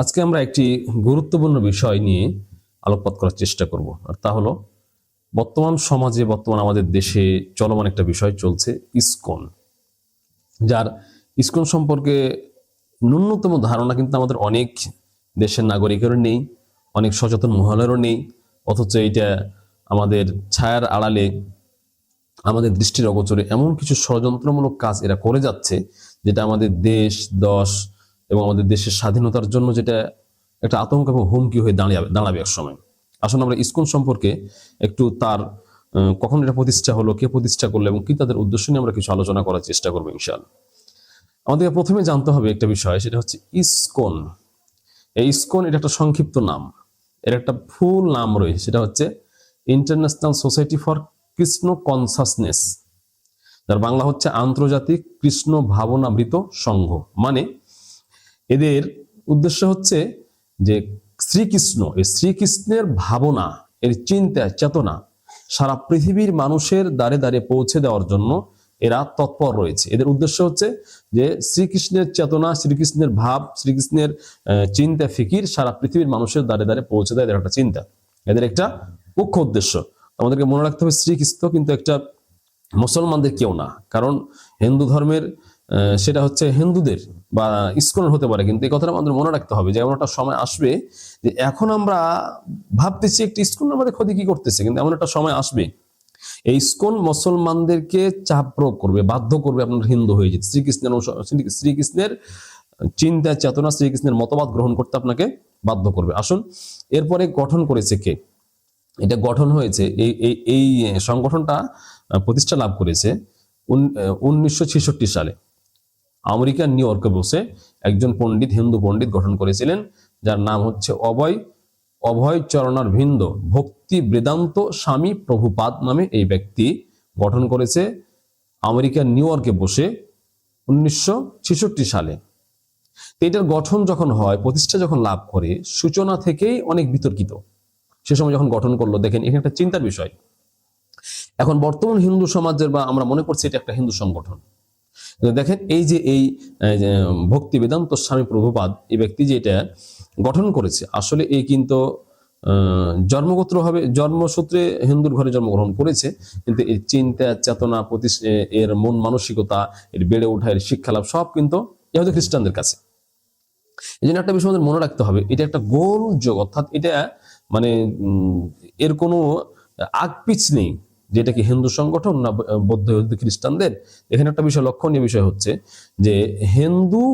আজকে আমরা একটি গুরুত্বপূর্ণ বিষয় নিয়ে আলোকপাত করার চেষ্টা করব, আর তা হলো বর্তমান সমাজে, বর্তমান আমাদের দেশে চলমান একটা বিষয় চলছে ইসকন। যার ইসকন সম্পর্কে ন্যূনতম ধারণা কিন্তু আমাদের অনেক দেশের নাগরিকেরও নেই, অনেক সচেতন মহলেরও নেই, অথচ এইটা আমাদের ছায়ার আড়ালে আমাদের দৃষ্টির অগোচরে এমন কিছু ষড়যন্ত্রমূলক কাজ এরা করে যাচ্ছে, যেটা আমাদের দেশ, দশ এবং আমাদের দেশের স্বাধীনতার জন্য যেটা একটা আতঙ্ক এবং হুমকি হয়ে দাঁড়াবে দাঁড়াবে এক সময়। আসলে আমরা ইসকন সম্পর্কে একটু তার কখন এটা প্রতিষ্ঠা হলো, কে প্রতিষ্ঠা করল এবং কি তাদের উদ্দেশ্য নিয়ে আমরা কিছু আলোচনা করার চেষ্টা করব ইনশাআল্লাহ আমাদেরকে প্রথমে জানতে হবে একটা বিষয়, সেটা হচ্ছে ইসকন। এই ইসকন এটা একটা সংক্ষিপ্ত নাম। এর একটা ফুল নাম রয়েছে, সেটা হচ্ছে international society for Krishna consciousness যার বাংলা হচ্ছে আন্তর্জাতিক কৃষ্ণ ভাবনাবৃত সংঘ। মানে এদের উদ্দেশ্য হচ্ছে যে শ্রীকৃষ্ণ, এই শ্রীকৃষ্ণের ভাবনা, এর চিন্তা, চেতনা সারা পৃথিবীর মানুষের দ্বারে দ্বারে পৌঁছে দেওয়ার জন্য এরা তৎপর রয়েছে। এদের উদ্দেশ্য হচ্ছে যে শ্রীকৃষ্ণের চেতনা, শ্রীকৃষ্ণের ভাব, শ্রীকৃষ্ণের চিন্তা, ফিকির সারা পৃথিবীর মানুষের দ্বারে দ্বারে পৌঁছে দেয় এদের একটা চিন্তা। এদের একটা মুখ্য উদ্দেশ্য। আমাদেরকে মনে রাখতে হবে, শ্রীকৃষ্ণ কিন্তু একটা মুসলমানদের কেউ না। কারণ হিন্দু ধর্মের সেটা হচ্ছে হিন্দুদের বা ইস্কনের হতে পারে, কিন্তু এই কথাটা আমাদের মনে রাখতে হবে যে এমন একটা সময় আসবে যে এখন আমরা ভাবতেছি একটি ইস্কন আমাদের ক্ষতি কি করতেছে, কিন্তু এমন একটা সময় আসবে। এই ইস্কন মুসলমানদেরকে চাপ প্রয়োগ করবে, বাধ্য করবে আপনার হিন্দু হয়ে যেতে শ্রীকৃষ্ণের শ্রীকৃষ্ণের চিন্তা, চেতনা, শ্রীকৃষ্ণের মতবাদ গ্রহণ করতে আপনাকে বাধ্য করবে। আসুন, এরপরে গঠন করেছে কে? এটা গঠন হয়েছে, এই এই সংগঠনটা প্রতিষ্ঠা লাভ করেছে উনিশশো ছেষট্টি সালে। আমেরিকার নিউ ইয়র্কে বসে একজন পণ্ডিত, হিন্দু পণ্ডিত গঠন করেছিলেন, যার নাম হচ্ছে অভয় অভয় চরণার ভিন্দ ভক্তি বেদান্ত স্বামী প্রভুপাদ নামে এই ব্যক্তি গঠন করেছে আমেরিকার নিউ ইয়র্কে বসে উনিশশো ছেষট্টি সালে। এটার গঠন যখন হয়, প্রতিষ্ঠা যখন লাভ করে, সূচনা থেকেই অনেক বিতর্কিত। সে সময় যখন গঠন করল, দেখেন এখানে একটা চিন্তার বিষয়। এখন বর্তমান হিন্দু সমাজের বা আমরা মনে করছি এটা একটা হিন্দু সংগঠন। দেখেন, এই যে এই ভক্তি বেদান্ত স্বামী প্রভুপাদ, এই ব্যক্তি যে এটা গঠন করেছে, আসলে এই কিন্তু জন্মগোত্র হবে, জন্মসূত্রে হিন্দুর ঘরে জন্মগ্রহণ করেছে, কিন্তু এর চিন্তা, চেতনা প্রতি এর মন মানসিকতা, এর বেড়ে ওঠা, এর শিক্ষালাভ সব কিন্তু ইহুদি খ্রিস্টানদের কাছে। এই জন্য একটা বিষয় আমাদের মনে রাখতে হবে, এটা একটা গোল যোগ, অর্থাৎ এটা মানে এর কোনো আগপিচ নেই। যেটা কি হিন্দু সংগঠন না বৌদ্ধ খ্রিস্টানদের? এখানে একটা বিষয় লক্ষণীয় বিষয় হচ্ছে যে হিন্দু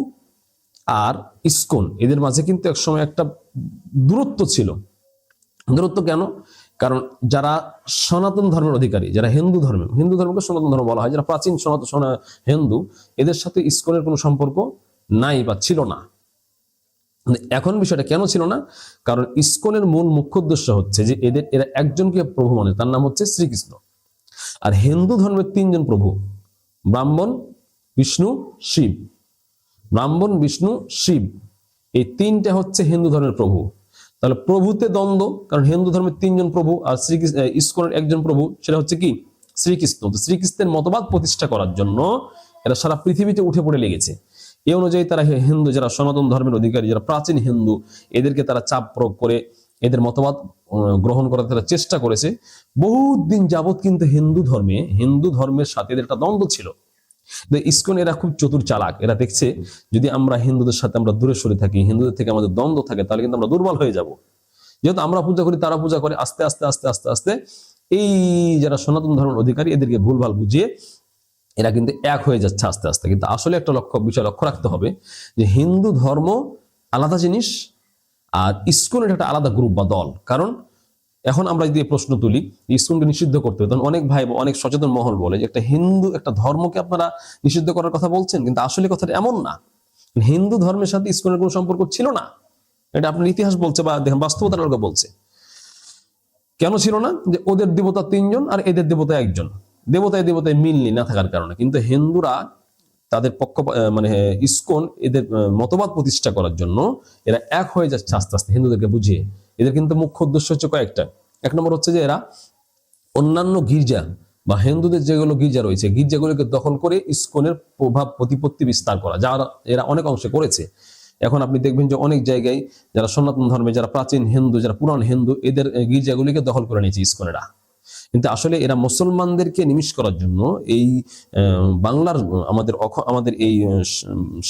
আর ইস্কন, এদের মাঝে কিন্তু একসময় একটা দূরত্ব ছিল। দূরত্ব কেন? কারণ যারা সনাতন ধর্মের অধিকারী, যারা হিন্দু ধর্ম হিন্দু ধর্মকে সনাতন ধর্ম বলা হয়, যারা প্রাচীন সনাতন হিন্দু, এদের সাথে ইস্কনের কোনো সম্পর্ক নাই বা ছিল না। এখন বিষয়টা কেন ছিল না? কারণ ইসকনের মূল মুখ্য উদ্দেশ্য হচ্ছে যে এদের, এরা একজনকে প্রভু মানে তার নাম হচ্ছে শ্রীকৃষ্ণ। আর হিন্দু ধর্মের তিনজন প্রভু, ব্রাহ্মণ, বিষ্ণু, শিব। ব্রাহ্মণ, বিষ্ণু, শিব, এই তিনটা হচ্ছে হিন্দু ধর্মের প্রভু। তাহলে প্রভুতে দ্বন্দ্ব, কারণ হিন্দু ধর্মের তিনজন প্রভু আর শ্রীকৃষ্ণ ইস্কনের একজন প্রভু, সেটা হচ্ছে কি? শ্রীকৃষ্ণ। তো শ্রীকৃষ্ণের মতবাদ প্রতিষ্ঠা করার জন্য এরা সারা পৃথিবীতে উঠে পড়ে লেগেছে। এই অনুযায়ী তারা হিন্দু, যারা সনাতন ধর্মের অধিকারী, যারা প্রাচীন হিন্দু, এদেরকে তারা চাপ প্রয়োগ করে, এদের মতবাদ গ্রহণ করার তারা চেষ্টা করেছে। বহুত দিন যাবৎ কিন্তু হিন্দু ধর্মে, হিন্দু ধর্মের সাথে এদের একটা দ্বন্দ্ব ছিল। ইসকন এরা খুব চতুর চালাক। এরা দেখছে, যদি আমরা হিন্দুদের সাথে আমরা দূরে সরে থাকি, হিন্দুদের থেকে আমাদের দ্বন্দ্ব থাকে, তাহলে কিন্তু আমরা দুর্বল হয়ে যাব। যেহেতু আমরা পূজা করি, তারা পূজা করে, আস্তে আস্তে আস্তে আস্তে আস্তে, এই যারা সনাতন ধর্মের অধিকারী, এদেরকে ভুলভাল বুঝিয়ে এরা কিন্তু এক হয়ে যাচ্ছে আস্তে আস্তে। কিন্তু আসলে একটা লক্ষ্য, বিষয় লক্ষ্য রাখতে হবে যে হিন্দু ধর্ম আলাদা জিনিস আর ইসকনের একটা আলাদা গ্রুপ বা দল। কারণ এখন আমরা যদি প্রশ্ন তুলি, ইসকনকে নিষিদ্ধ করতে হবে, তখন অনেক ভাই অনেক সচেতন মহল বলে যে একটা হিন্দু একটা ধর্মকে আপনারা নিষিদ্ধ করার কথা বলছেন, কিন্তু আসলে কথাটা এমন না। হিন্দু ধর্মের সাথে ইসকনের কোনো সম্পর্ক ছিল না। এটা আপনার ইতিহাস বলছে বা দেখেন বাস্তবতার বলছে। কেন ছিল না? যে ওদের দেবতা তিনজন আর এদের দেবতা একজন। দেবতায় দেবতায় মিল না থাকার কারণে। কিন্তু হিন্দুরা তাদের পক্ষ মানে ইস্কন এদের মতবাদ প্রতিষ্ঠা করার জন্য এরা এক হয়ে যাচ্ছে আস্তে আস্তে, হিন্দুদেরকে বুঝিয়ে। এদের কিন্তু মুখ্য উদ্দেশ্য হচ্ছে কয়েকটা। এক নম্বর হচ্ছে যে এরা অন্যান্য গির্জা বা হিন্দুদের যেগুলো গির্জা রয়েছে, গির্জাগুলোকে দখল করে ইস্কনের প্রভাব প্রতিপত্তি বিস্তার করা যারা এরা অনেক অংশে করেছে। এখন আপনি দেখবেন যে অনেক জায়গায় যারা সনাতন ধর্মে, যারা প্রাচীন হিন্দু, যারা পুরান হিন্দু, এদের গির্জাগুলিকে দখল করে নিয়েছে ইস্কনেরা। কিন্তু আসলে এরা মুসলমানদেরকে নিমিষ করার জন্য এই বাংলার, আমাদের আমাদের এই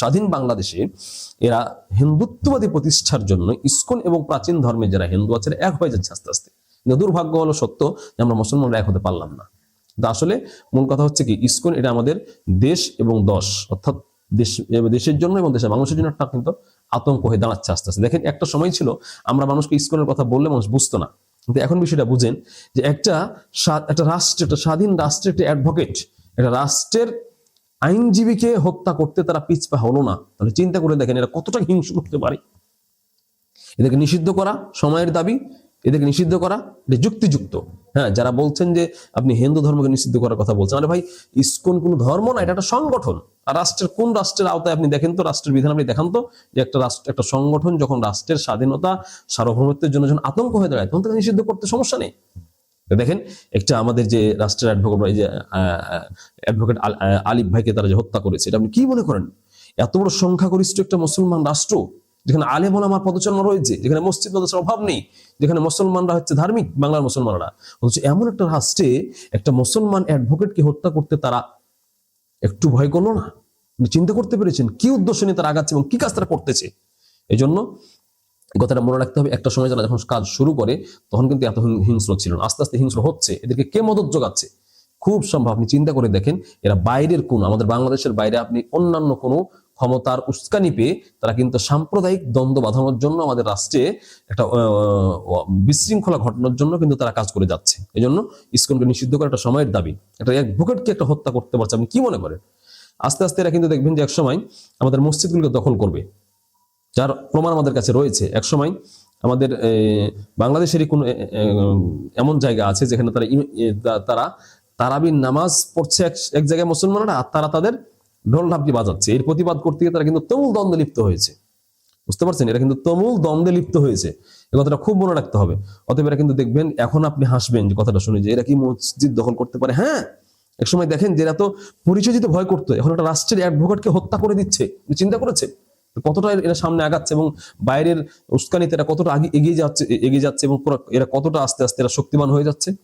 স্বাধীন বাংলাদেশে এরা হিন্দুত্ববাদী প্রতিষ্ঠার জন্য ইস্কন এবং প্রাচীন ধর্মে যারা হিন্দু আছে এক হয়ে যাচ্ছে আস্তে আস্তে। কিন্তু দুর্ভাগ্য হলো সত্য যে আমরা মুসলমানরা এক হতে পারলাম না। কিন্তু আসলে মূল কথা হচ্ছে কি, ইস্কন এটা আমাদের দেশ এবং দশ, অর্থাৎ দেশ, দেশের জন্য এবং দেশের মানুষের জন্য একটা কিন্তু আতঙ্ক হয়ে দাঁড়াচ্ছে আস্তে আস্তে। দেখেন একটা সময় ছিল, আমরা মানুষকে ইস্কনের কথা বললে মানুষ বুঝতো না। কিন্তু এখন বিষয়টা বুঝেন যে একটা একটা রাষ্ট্র, একটা স্বাধীন রাষ্ট্রের একটা অ্যাডভোকেট একটা রাষ্ট্রের আইনজীবীকে হত্যা করতে তারা পিছপা হলো না। তাহলে চিন্তা করে দেখেন এরা কতটা হিংস করতে পারে। এদেরকে নিষিদ্ধ করা, সময়ের দাবি এদেরকে নিষিদ্ধ করা, এটা যুক্তিযুক্ত। হ্যাঁ যারা বলছেন যে আপনি হিন্দু ধর্মকে নিষিদ্ধ করার কথা বলছেন, আরে ভাই, ইসকন কোনো ধর্ম না, এটা একটা সংগঠন। আর রাষ্ট্রের, কোন রাষ্ট্রের আওতায় আপনি দেখেন তো, রাষ্ট্রের বিধান আপনি দেখান তো, যে একটা রাষ্ট্র, একটা সংগঠন যখন রাষ্ট্রের স্বাধীনতা, সার্বভৌমত্বের জন্য যখন আতঙ্ক হয়ে দাঁড়ায়, তখন তাকে নিষিদ্ধ করতে সমস্যা নেই। দেখেন, একটা আমাদের যে রাষ্ট্রের অ্যাডভোকেট এই যে অ্যাডভোকেট আলিফ ভাইকে তারা যে হত্যা করেছে, এটা আপনি কি মনে করেন? এত বড় সংখ্যাগরিষ্ঠ একটা মুসলমান রাষ্ট্র যেখানে আলেম আমার পদচারণা রয়েছে, যেখানে মসজিদ মাদ্রাসার অভাব নেই, যেখানে মুসলমানরা হচ্ছে ধার্মিক বাংলার মুসলমানরা। অথচ এমন একটা রাষ্ট্রে একটা মুসলমান অ্যাডভোকেটকে হত্যা করতে তারা একটু ভয় করল না? আপনি চিন্তা করতে পেরেছেন? কি উদ্দেশ্য নিয়ে তারা আগাচ্ছে এবং কি কাজ তারা করতেছে? এই জন্য কথাটা মনে রাখতে হবে, একটা সময় যারা যখন কাজ শুরু করে, তখন কিন্তু এত হিংস্র ছিল না। আস্তে আস্তে হিংস্র হচ্ছে। এদেরকে কে মদত যোগাচ্ছে? খুব সম্ভব আপনি চিন্তা করে দেখেন, এরা বাইরের কোন, আমাদের বাংলাদেশের বাইরে আপনি অন্যান্য কোনো ক্ষমতার উস্কানি পেয়ে তারা কিন্তু সাম্প্রদায়িক দ্বন্দ্ব বাঁধানোর জন্য আমাদের রাষ্ট্রে একটা বিশৃঙ্খলা ঘটানোর জন্য কিন্তু তারা কাজ করে যাচ্ছে। এই জন্য ইসকনকে নিষিদ্ধ করা একটা সময়ের দাবি। একটা অ্যাডভোকেটকে একটা হত্যা করতে পারছে, আপনি কি মনে করেন? আস্তে আস্তে এরা কিন্তু দেখবেন যে এক সময় আমাদের মসজিদগুলোকে দখল করবে, যার প্রমাণ আমাদের কাছে রয়েছে। একসময় আমাদের বাংলাদেশেরই কোন এমন জায়গা আছে যেখানে তারা তারা তারাবির নামাজ পড়ছে এক এক জায়গায় মুসলমানরা, আর তারা তাদের ঢোল ঢাপটি বাজাচ্ছে, এর প্রতিবাদ করতে গিয়ে তারা কিন্তু তমুল দ্বন্দ্বে লিপ্ত হয়েছে। বুঝতে পারছেন? এরা কিন্তু তমুল দ্বন্দ্বে লিপ্ত হয়েছে। এই কথাটা খুব মনে রাখতে হবে। অতএব এরা কিন্তু দেখবেন, এখন আপনি হাসবেন যে কথাটা শুনে যে এরা কি মসজিদ দখল করতে পারে? হ্যাঁ? এক সময় দেখেন যে এরা তো পরিচয় ভয় করতো। এখন একটা রাষ্ট্রের অ্যাডভোকেটকে হত্যা করে দিচ্ছে। চিন্তা করেছে কতটা এরা সামনে আগাচ্ছে এবং বাইরের উস্কানিতে এরা কতটা আগে এগিয়ে যাচ্ছে এ- এগিয়ে যাচ্ছে এবং এরা কতটা আস্তে আস্তে এরা শক্তিমান হয়ে যাচ্ছে?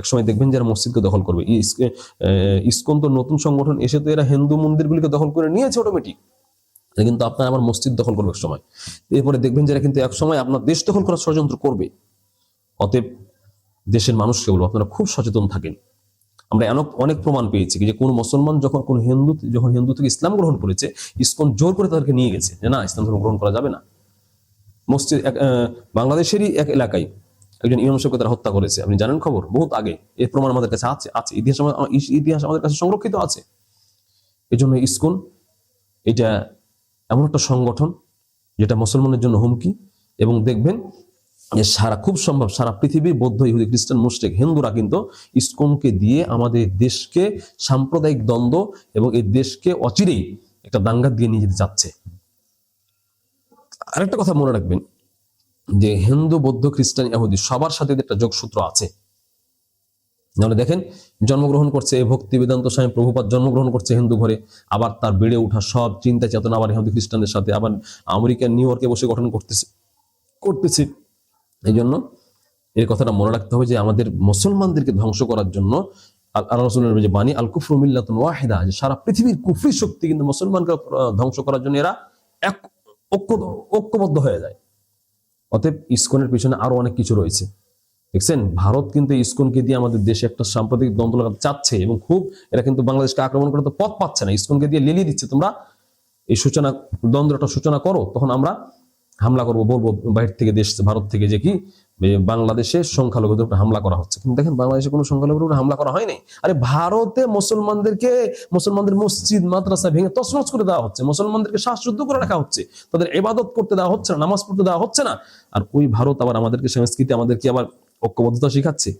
একসময় দেখবেন যারা মসজিদকে দখল করবে। ইসকন তো নতুন সংগঠন, এসে তো এরা হিন্দু মন্দিরগুলিকে দখল করে নিয়েছে অটোমেটিক কিন্তু আপনার আমার মসজিদ দখল করবে এক সময় এরপরে দেখবেন যারা কিন্তু এক সময় আপনার দেশ দখল করার ষড়যন্ত্র করবে। অতএব দেশের মানুষকে বলব, আপনারা খুব সচেতন থাকেন। আমরা অনেক অনেক প্রমাণ পেয়েছি যে কোন মুসলমান যখন কোন হিন্দু, যখন হিন্দু থেকে ইসলাম গ্রহণ করেছে, ইসকন জোর করে তাদেরকে নিয়ে গেছে যে না, ইসলাম ধর্ম গ্রহণ করা যাবে না। মসজিদ বাংলাদেশেরই এক এলাকায় একজন ইমাম সাহেবকে তারা হত্যা করেছে। আপনি জানেন খবর? বহুত আগে। এর প্রমাণ আমাদের কাছে আছে আছে। ইতিহাস ইতিহাস আমাদের কাছে সংরক্ষিত আছে। এই জন্য ইসকন, এটা এমন একটা সংগঠন যেটা মুসলমানের জন্য হুমকি। এবং দেখবেন যে সারা, খুব সম্ভব, সারা পৃথিবীর বৌদ্ধ, ইহুদি, খ্রিস্টান মুসলিক হিন্দুরা কিন্তু ইসকনকে দিয়ে আমাদের দেশকে সাম্প্রদায়িক দ্বন্দ্ব এবং এই দেশকে অচিরেই একটা দাঙ্গা দিয়ে নিয়ে যেতে চাচ্ছে। আরেকটা কথা মনে রাখবেন যে হিন্দু, বৌদ্ধ, খ্রিস্টান ইহুদি সবার সাথে একটা যোগসূত্র আছে। তাহলে দেখেন, জন্মগ্রহণ করছে ভক্তি বেদান্ত স্বামী প্রভুপাত, জন্মগ্রহণ করছে হিন্দু ঘরে, আবার তার বেড়ে ওঠা সব চিন্তা চেতনা আবার হিন্দু খ্রিস্টানদের সাথে, আবার আমেরিকার নিউ ইয়র্কে বসে গঠন করতেছে করতেছে। এই জন্য এই কথাটা মনে রাখতে হবে যে আমাদের মুসলমানদেরকে ধ্বংস করার জন্য যে বাণী, আল কুফর যে সারা পৃথিবীর কুফরি শক্তি কিন্তু মুসলমানকে ধ্বংস করার জন্য এরা এক, ঐক্য, ঐক্যবদ্ধ হয়ে যায়। অতএব ইস্কনের পিছনে আরও অনেক কিছু রয়েছে। দেখছেন? ভারত কিন্তু ইস্কনকে দিয়ে আমাদের দেশে একটা সাম্প্রতিক দ্বন্দ্ব লাগাতে চাচ্ছে এবং খুব এরা কিন্তু বাংলাদেশকে আক্রমণ করে তো পথ পাচ্ছে না। ইস্কনকে দিয়ে লেলিয়ে দিচ্ছে। তোমরা এই সূচনা, দ্বন্দ্বটা সূচনা করো, তখন আমরা হামলা করব, বলব বাহির থেকে দেশ, ভারত থেকে যে কি বাংলাদেশে সংখ্যালঘুদের উপরে হামলা করা হচ্ছে। কিন্তু দেখেন, বাংলাদেশে কোনো সংখ্যালঘুদের উপরে হামলা করা হয়নি। আরে ভারতে মুসলমানদেরকে, মুসলমানদের মসজিদ, মাদ্রাসা ভেঙে তছনছ করে দেওয়া হচ্ছে। মুসলমানদেরকে শ্বাসযুদ্ধ করে রাখা হচ্ছে। তাদের এবাদত করতে দেওয়া হচ্ছে না, নামাজ পড়তে দেওয়া হচ্ছে না। আর ওই ভারত আবার আমাদেরকে সংস্কৃতি, আমাদেরকে আবার ঐক্যবদ্ধতা শিখাচ্ছে।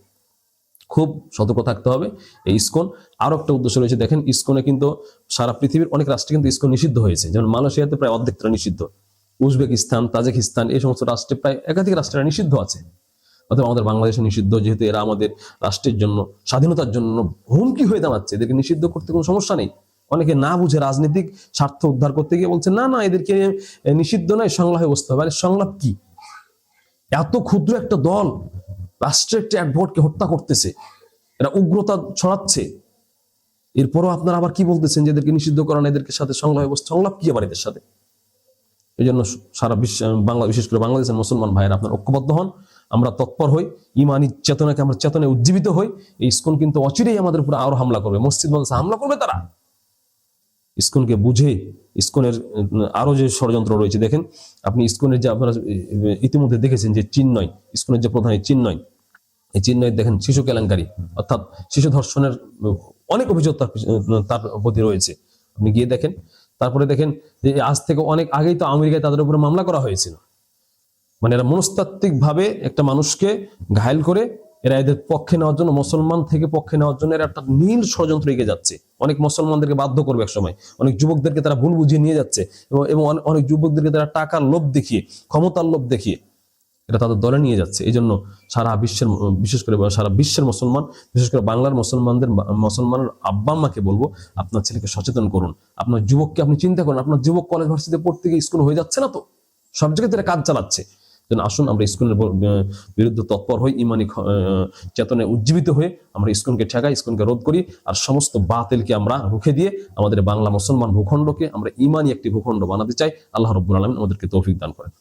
খুব সতর্ক থাকতে হবে এই ইসকন। আরও একটা উদ্দেশ্য রয়েছে, দেখেন, ইস্কনে কিন্তু সারা পৃথিবীর অনেক রাষ্ট্রে কিন্তু ইস্কন নিষিদ্ধ হয়েছে। যেমন মালয়েশিয়াতে প্রায় অর্ধেকটা নিষিদ্ধ। উজবেকিস্তান, তাজিকিস্তান এই সমস্ত রাষ্ট্রে প্রায় একাধিক রাষ্ট্রে নিষিদ্ধ আছে। অথবা আমাদের বাংলাদেশে নিষিদ্ধ, যেহেতু এরা আমাদের রাষ্ট্রের জন্য, স্বাধীনতার জন্য হুমকি হয়ে দাঁড়াচ্ছে। এদেরকে নিষিদ্ধ করতে কোনো সমস্যা নেই। অনেকে না বুঝে রাজনৈতিক স্বার্থ উদ্ধার করতে গিয়ে বলছে, না না, এদেরকে নিষিদ্ধ নয়, সংলাপে বসতে হবে। সংলাপ কি? এত ক্ষুদ্র একটা দল রাষ্ট্রের একটা অ্যাডভোটকে হত্যা করতেছে। এরা উগ্রতা ছড়াচ্ছে। এরপরও আপনারা আবার কি বলতেছেন যে এদেরকে নিষিদ্ধ করান এদেরকে সাথে সংলাপে সংলাপ কি আবার এদের সাথে? এই জন্য সারা বিশ্ব, বাংলা, বিশেষ করে বাংলাদেশের মুসলমান ভাইয়েরা আপনার ঐক্যবদ্ধ হন। আমরা তৎপর হই, ইমানি চেতনাকে আমরা চেতনায় উজ্জীবিত হই। এই ইস্কন কিন্তু অচিরেই আমাদের উপরে আরও হামলা করবে। মসজিদ মাদ্রাসা হামলা করবে তারা। ইস্কনকে বুঝে ইস্কনের আরও যে ষড়যন্ত্র রয়েছে, দেখেন, আপনি ইস্কনের যে আপনারা ইতিমধ্যে দেখেছেন যে চিন্ময় ইস্কনের যে প্রধান চিন্ময় এই চিন্ময় দেখেন, শিশু কেলেঙ্কারি। অর্থাৎ শিশু ধর্ষণের অনেক অভিযোগ তার প্রতি রয়েছে। আপনি গিয়ে দেখেন তারপরে দেখেন যে আজ থেকে অনেক আগেই তো আমেরিকায় তাদের উপরে মামলা করা হয়েছিল। মানে এরা মনস্তাত্ত্বিকভাবে একটা মানুষকে ঘায়ল করে এরা এদের পক্ষে নেওয়ার জন্য, মুসলমান থেকে পক্ষে নেওয়ার জন্য এরা একটা নীল ষড়যন্ত্র এগিয়ে যাচ্ছে। অনেক মুসলমানদেরকে বাধ্য করবে এক সময় অনেক যুবকদেরকে তারা ভুল বুঝিয়ে নিয়ে যাচ্ছে এবং এবং অনেক যুবকদেরকে তারা টাকার লোভ দেখিয়ে, ক্ষমতার লোভ দেখিয়ে এটা তাদের দলে নিয়ে যাচ্ছে। এই জন্য সারা বিশ্বের, বিশেষ করে সারা বিশ্বের মুসলমান, বিশেষ করে বাংলার মুসলমানদের, মুসলমানের আব্বা আম্মাকে বলব, আপনার ছেলেকে সচেতন করুন। আপনার যুবককে আপনি চিন্তা করুন, আপনার যুবক কলেজ ভার্সিটিতে পড়তে গিয়ে স্কুল হয়ে যাচ্ছে না তো? সব জায়গায় তারা কাজ চালাচ্ছে। যেন আসুন, আমরা স্কুলের বিরুদ্ধে তৎপর হই, ইমানি চেতনায় উজ্জীবিত হয়ে আমরা ইস্কনকে ঠেকাই ইস্কনকে রোধ করি, আর সমস্ত বাতিলকে আমরা রুখে দিয়ে আমাদের বাংলা মুসলমান ভূখণ্ডকে আমরা ইমানি একটি ভূখণ্ড বানাতে চাই। আল্লাহ রব্বুল আলমিন আমাদেরকে তৌফিক দান করেন।